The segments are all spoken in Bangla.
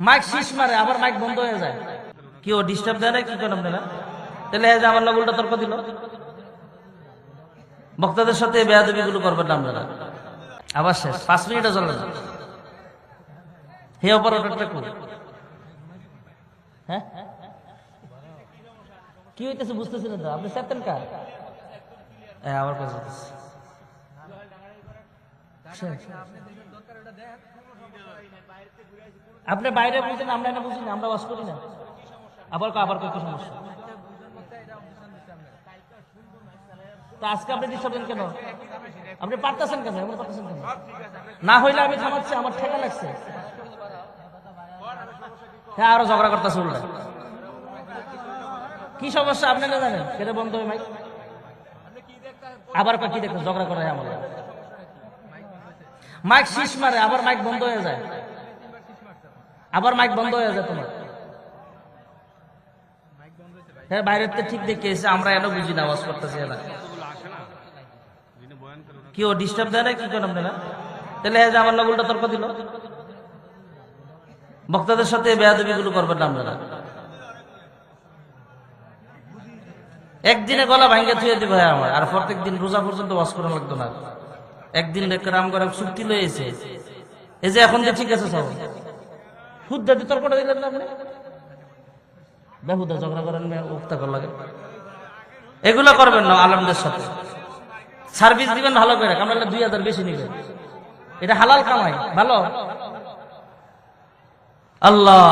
মাইক শীষ মারে, আবার মাইক বন্ধ হয়ে যায়। কি ও ডিস্টার্ব দেয় না কি করেন আপনারা তাহলে এই যে আমার লোক উল্টা তর্ক দিল। বক্তাদের সাথে বেয়াদবি গুলো করবেন না আপনারা। আবার শেষ, পাঁচ মিনিটও চলে না হে অপারেটরটা কোন হ্যাঁ? কি হইতেছে বুঝতেছেন তো? আপনি চাপতেন কার হ্যাঁ কাজ হইতেছে আপনি বাইরে বুঝেন আমরা না বুঝি না, আমরা বাস করি না। আবার আবার কত সমস্যা? আজকে আপনি কেন? আপনি পারতেছেন না হইলে আমি আমার ঠেকা লাগছে। হ্যাঁ ঝগড়া করতেছে সমস্যা জানেন? বন্ধ হয় আবার কি দেখো ঝগড়া করে আমার। মাইক শীষ মারে, আবার মাইক বন্ধ হয়ে যায়। আবার মাইক বন্ধ হয়ে যায় তোমার। হ্যাঁ বাইরের তো ঠিক দেখে এসে আমরা এনে বুঝি না, আওয়াজ করতেছি এরা। কি ও ডিস্টার্ব দেয় না, কি করেন আপনারা তাহলে এই যে আমার লোক উল্টা তর্ক দিল। বক্তাদের সাথে বেয়াদবি গুলো করবেন না আপনারা। একদিনে গলা ভাঙ্গে থুয়ে দিবে আমার, আর প্রত্যেক দিন রোজা পর্যন্ত ওয়াশ করা লাগতো না। একদিন রাম করে চুক্তি লয়েছে এই যে এখন যে ঠিক আছে সব। শুদ্ধ তর্কটা দিলেন না বেহুদা ঝগড়া করেন উক্তা কর লাগে। এগুলো করবেন না আলমদের সাথে। সার্ভিস দিবেন ভালো করে আমরা দুই হাজার বেশি নিবেন। এটা হালাল কামাই, ভালো? আল্লাহ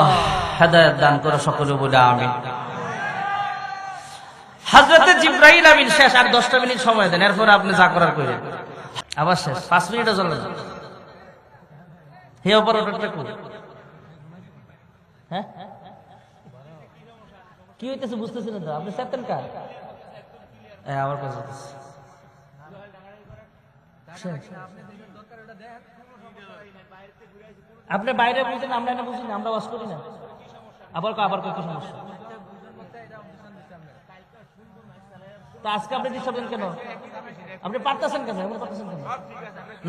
হেদায়ত দান করে সকলে বলে আমি হাজরতে জিব্রাহিল আমিন শেষ, আর দশটা মিনিট সময় দেন, এরপরে আপনি যা করার করে আবার শেষ, পাঁচ মিনিটও চলে না। হে অপারেটরটা কোন হ্যাঁ? কি হইতেছে বুঝতেছেন তো, আপনি চাপতেন কার? হ্যাঁ কাজ হইতেছে আপনি বাইরে বুঝেন আমরা না বুঝি না, আমরা ওয়াশ করি না। আবার আবার কত সমস্যা? তা আজকে আপনি কেন? আপনি পারতেছেন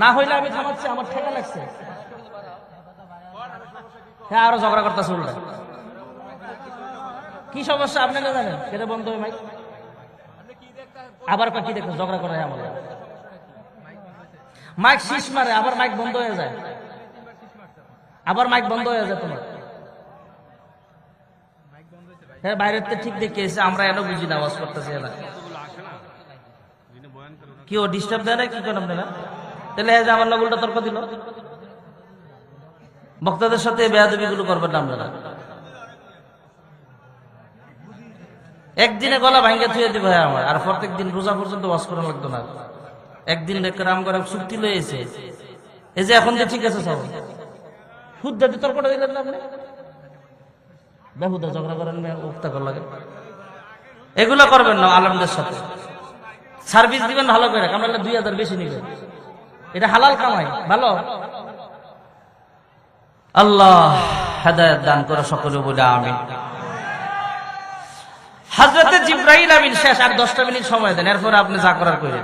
না হইলে আমি আমার লাগছে। হ্যাঁ আরও ঝগড়া করতেছে কি সমস্যা জানেন? বন্ধ হয় মাইক। আবার কি দেখো ঝগড়া করে আমার মাইক শীষ মারে, আবার মাইক বন্ধ হয়ে যায়। আবার মাইক বন্ধ হয়ে যায় তোমার। হ্যাঁ বাইরের তো ঠিক দেখে এসে আমরা এনে বুঝি না, আওয়াজ করতেছি কি ও ডিস্টার্ব দেয় না কি করেন আপনারা? তাহলে যে আমার উল্টা তর্ক দিল। বক্তাদের সাথে বেয়াদবি গুলো করবেন না আপনারা। একদিনে গলা ভাঙ্গে থুয়ে দিবে আমার। আর প্রত্যেক দিন রোজা পর্যন্ত ওয়াশ করা লাগতো না। একদিন রাম করে চুক্তি লয়েছে এই যে এখন যে ঠিক আছে সব। শুদ্ধ তর্কটা দিলেন না আপনি? বেহুদা ঝগড়া করেন উক্তা কর লাগে। এগুলো করবেন না, আলমদের সাথে। সার্ভিস দিবেন ভালো করে আমরা দুই হাজার বেশি নিবেন এটা হালাল কামাই, ভালো? আল্লাহ হেদায়ত দান করে সকলে বলে আমি হাজরতে জিব্রাহিল আমিন শেষ, আর দশটা মিনিট সময় দেন, এরপরে আপনি যা করার করেন।